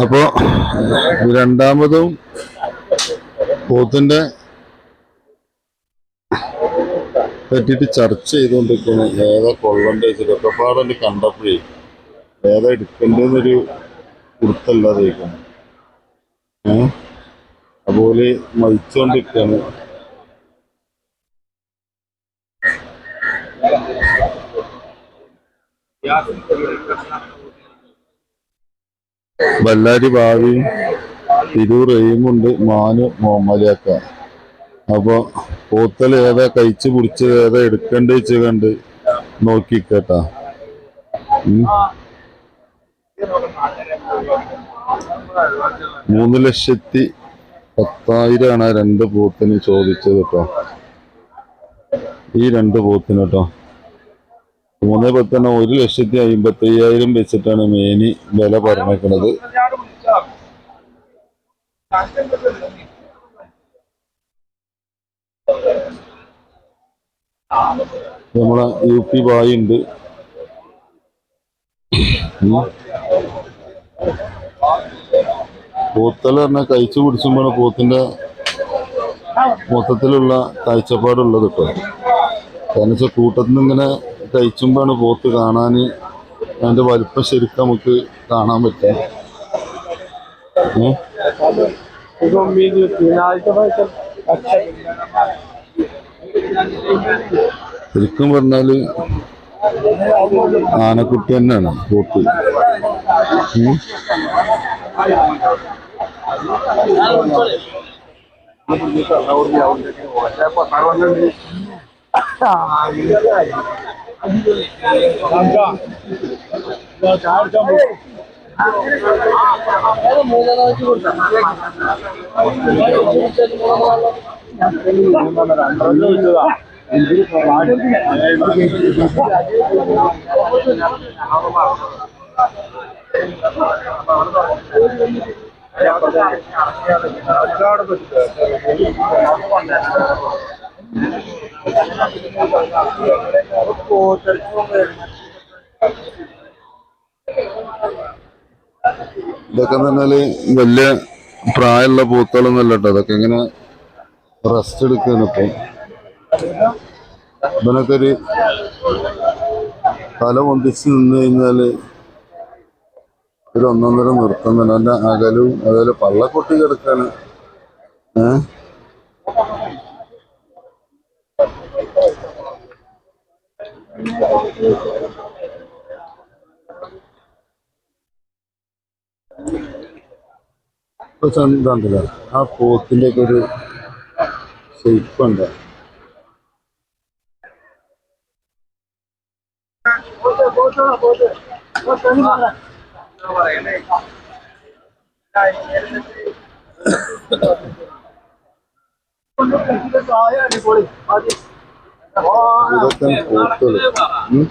അപ്പോ രണ്ടാമതും പോത്തിന്റെ പറ്റിയിട്ട് ചർച്ച ചെയ്തുകൊണ്ടിരിക്കുന്നു ഏതാ കൊള്ളണ്ടേ പാടണ്ട് കണ്ടപ്പോഴേ ഏതാ എടുക്കേണ്ടതെന്നൊരു കുടുത്തല്ലാതെ ഏഹ് അതുപോലെ മതിച്ചുകൊണ്ടിരിക്കുകയാണ് ബല്ലാരി ഭാവിയും തിരൂർ എയിമുണ്ട് മാനു മുഹമ്മദിയാക്ക അപ്പൊ പോത്തൽ ഏതാ കഴിച്ച് പിടിച്ചത് ഏതാ എടുക്കണ്ട വെച്ച് കണ്ട് നോക്കിക്കേട്ടാ മൂന്ന് ലക്ഷത്തി പത്തായിരമാണ് ആ രണ്ട് പോത്തിന് ചോദിച്ചത് കേട്ടോ. ഈ രണ്ട് പോത്തിന് കേട്ടോ. മൂന്ന് പത്തെണ്ണം ഒരു ലക്ഷത്തി അമ്പത്തി അയ്യായിരം വെച്ചിട്ടാണ് മേനി വില പറഞ്ഞേക്കുന്നത് നമ്മളെ യു പി ബായി ഉണ്ട്. പോത്തൽ പറഞ്ഞാൽ കഴിച്ചു പിടിച്ചുമ്പോഴാണ് പോത്തിന്റെ മൊത്തത്തിലുള്ള കാഴ്ചപ്പാടുള്ളത് കേട്ടോ. കാരണം വെച്ചാൽ കൂട്ടത്തിൽ നിന്ന് ഇങ്ങനെ കഴിച്ചുമ്പോഴാണ് പോത്ത് കാണാൻ അതിന്റെ വലിപ്പം ശരിക്കും നമുക്ക് കാണാൻ പറ്റും? ശരിക്കും പറഞ്ഞാൽ ആനക്കുട്ടി തന്നെയാണ് പോത്ത് ഉം. அப்படின்னு ഇതൊക്കെ പറഞ്ഞാൽ വലിയ പ്രായമുള്ള പൂത്തുകളൊന്നും അല്ല കേട്ടോ. അതൊക്കെ ഇങ്ങനെ റെസ്റ്റ് എടുക്കാണ് ഇപ്പൊ. ഇതിനൊക്കെ ഒരു തല പൊന്തിച്ച് നിന്ന് കഴിഞ്ഞാൽ ഒരു ഒന്നൊന്നര നിർത്തുന്നുണ്ട് തന്നെ. അതിന്റെ അകലും അതുപോലെ പള്ളക്കൊട്ടി കിടക്കാണ്. ഏഹ് ഇപ്പൊ ചന്തണ്ടല്ലോ ആ പോത്തിന്റെ ഒക്കെ ഒരു ഷെയ്പ്പ് ഉണ്ട് ഇതൊക്കെ പോത്തുകൾ ഉം.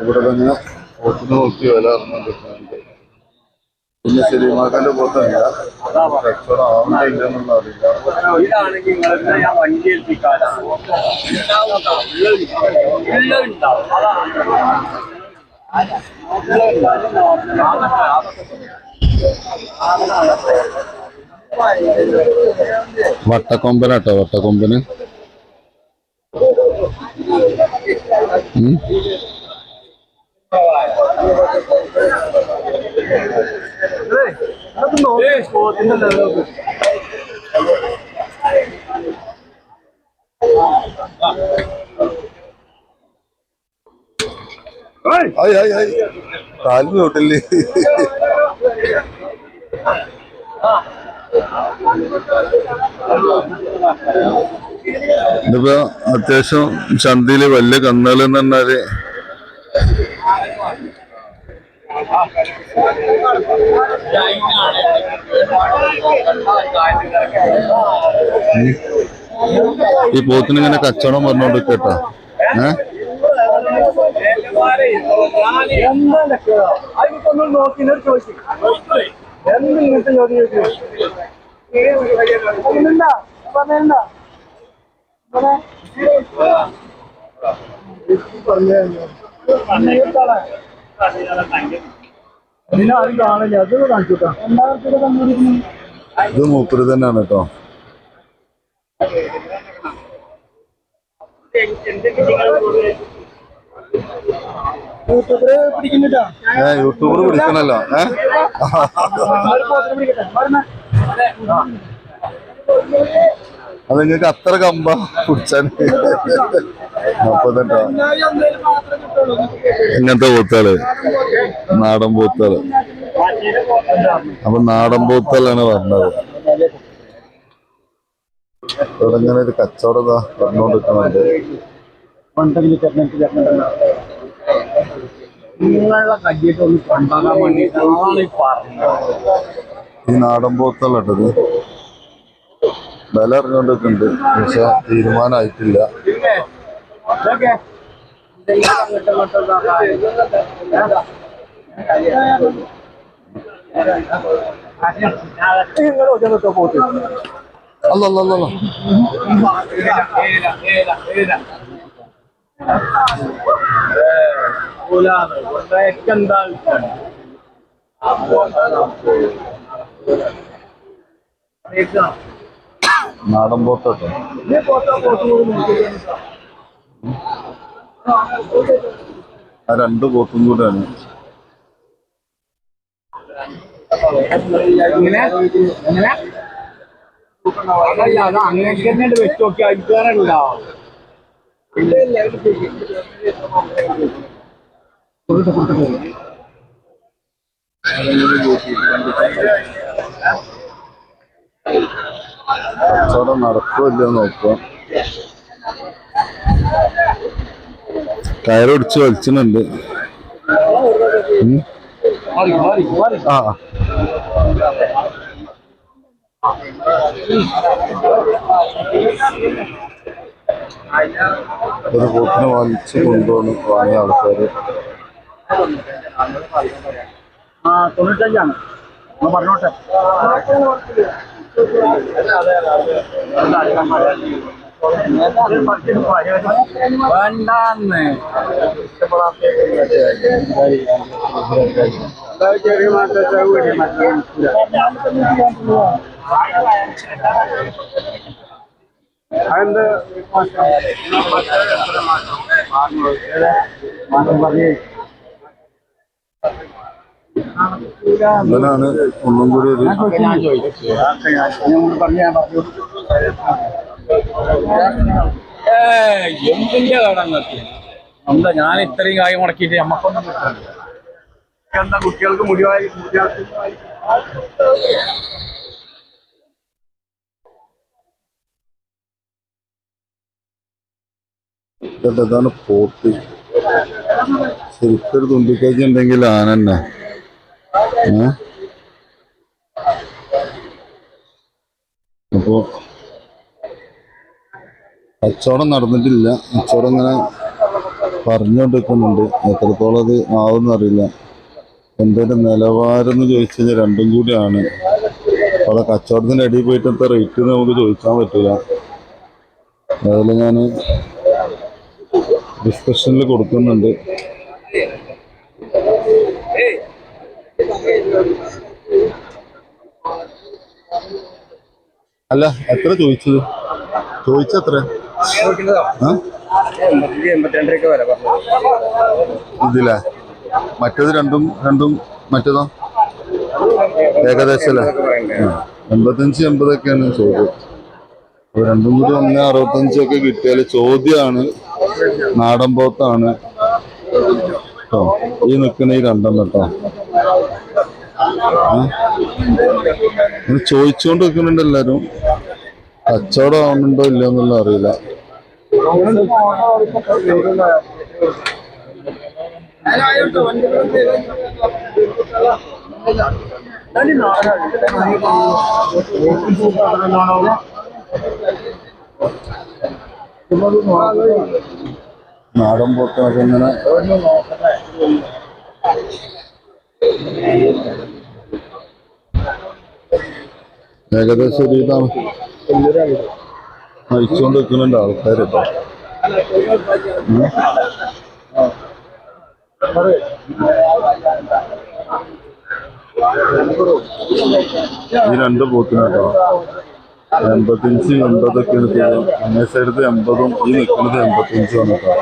ഇവിടെ തന്നെ പോത്തിന് നോക്കി വില അറിഞ്ഞുകൊണ്ടിരിക്കുന്നുണ്ട് പിന്നെ സിനിമാക്കാന്റെ പോത്തല്ല കച്ചവടം ആവുന്നില്ല എന്നുള്ള അറിയില്ല ഇതാണെങ്കിൽ നിങ്ങളെ ഞാൻ വണ്ടി ഏൽപ്പിക്കാനാണ് ഉള്ളതുണ്ടാവും ആയ് ആയ് അത്യാവശ്യം ചന്തയിൽ വലിയ കന്നുകൾ എന്ന് പറഞ്ഞാൽ ഈ പോത്തിന് ഇങ്ങനെ കച്ചവടം പറഞ്ഞോണ്ട് കേട്ടോ ഏഹ് അതിനൊന്നും നോക്കി ചോദിച്ചു എന്ത് ഇങ്ങനത്തെ ചോദ്യം ഇത് മൂപ്പര് തന്നെയാണ് കേട്ടോ. എന്തൊക്കെ യൂട്യൂബർ പിടിക്കണല്ലോ. അത് നിങ്ങൾക്ക് അത്ര കമ്പ പിടിച്ചാൽ മുപ്പത്തെട്ടോ. ഇങ്ങനത്തെ പോത്തുകൾ. നാടൻ പോത്തുകൾ. അപ്പൊ നാടൻ പോത്താലാണ് പറഞ്ഞത് ഇവിടെ ഇങ്ങനെ ഒരു കച്ചവടം ഇതാ പണ്ടെങ്കിൽ ചെറുപ്പം ചെറുപ്പം നിങ്ങളുടെ കയ്യിട്ട് ഒന്ന് കൊണ്ടാകാൻ വേണ്ടിയിട്ടാണ് ഈ പറഞ്ഞത്. ഈ നാടൻ പോത്തുകളട്ടത് വില അറിഞ്ഞുകൊണ്ടിട്ടുണ്ട് പക്ഷെ തീരുമാനമായിട്ടില്ല. പിന്നെ രണ്ട് പോത്തും കൂടെയാണ് ഇങ്ങനെ ഇങ്ങനെ അങ്ങനെ തന്നെ വെച്ച് നോക്കി കച്ചവടം നടക്കില്ല നോക്കുക കയറൊടിച്ച് വലിച്ചിട്ടുണ്ട്. ആ. ഒരു പോത്തിനെ വലിച്ച് കൊണ്ടുവന്ന് വാങ്ങിയ ആൾക്കാര്. ആ തൊണ്ണൂറ്റഞ്ചാണ്. ഞാൻ പറഞ്ഞോട്ടെ? വേണ്ടാന്ന്. ചെറിയ അതെന്ത്? ഇവനാണ് ഒന്നും കൂടി ഒരു എന്തിന്റെ കടങ്ങൾക്ക് എന്താ ഞാൻ ഇത്രയും കായ് മുടക്കിയിട്ട് നമ്മക്കൊന്നും കിട്ടില്ല എന്താ കുട്ടികൾക്ക് മുടിവായി കുട്ടികൾക്ക് ഇതൊക്കെ ഇതാണ് പോട്ടി ശരിക്കൊരു തുമ്പിക്കൈക്ക് ഉണ്ടെങ്കിൽ ആനന്നെ ഏ? അപ്പോ കച്ചവടം നടന്നിട്ടില്ല. കച്ചവടം ഇങ്ങനെ പറഞ്ഞുകൊണ്ടിരിക്കുന്നുണ്ട്. എത്രത്തോളം അത് അറിയില്ല. എന്തിന്റെ നിലവാരം എന്ന് ചോദിച്ചു കഴിഞ്ഞാൽ രണ്ടും കൂടിയാണ്. അവിടെ കച്ചവടത്തിന്റെ അടിയിൽ പോയിട്ട് എത്ര റേറ്റ് നമുക്ക് ചോദിക്കാൻ പറ്റില്ല. അതിൽ ഞാൻ ഡിസ്കഷനിൽ കൊടുക്കുന്നുണ്ട്. അല്ല എത്ര ചോദിച്ചത്? ചോദിച്ചത്ര? ഇതില്ലേ മറ്റേത് രണ്ടും രണ്ടും മറ്റേതോ? ഏകദേശം. എൺപത്തഞ്ച് എൺപതൊക്കെയാണ് ചോദ്യം. അപ്പൊ രണ്ടും കൂടി ഒന്ന് അറുപത്തഞ്ചൊക്കെ കിട്ടിയാൽ ചോദ്യമാണ് നാടൻ പോത്താണ്. കേട്ടോ ഈ നിൽക്കുന്ന ഈ രണ്ടെണ്ണം കേട്ടോ ചോദിച്ചുകൊണ്ട് നിൽക്കുന്നുണ്ട് എല്ലാരും. കച്ചവടം ആവുന്നുണ്ടോ ഇല്ലയോ എന്നുള്ള അറിയില്ല. നാടൻ പോത്തൊക്കെ ഇങ്ങനെ ഏകദേശം ഒരു ഇതാണ്. നയിച്ചുകൊണ്ട് നിൽക്കുന്നുണ്ട് ആൾക്കാർ കേട്ടോ ഈ രണ്ട് പോത്തിനാട്ടോ. എൺപത്തിയഞ്ച് എൺപതൊക്കെ തോന്നുന്നത് അങ്ങേ എൺപതും ഈ നിൽക്കുന്നത് എൺപത്തിയഞ്ചും ആണ് കേട്ടോ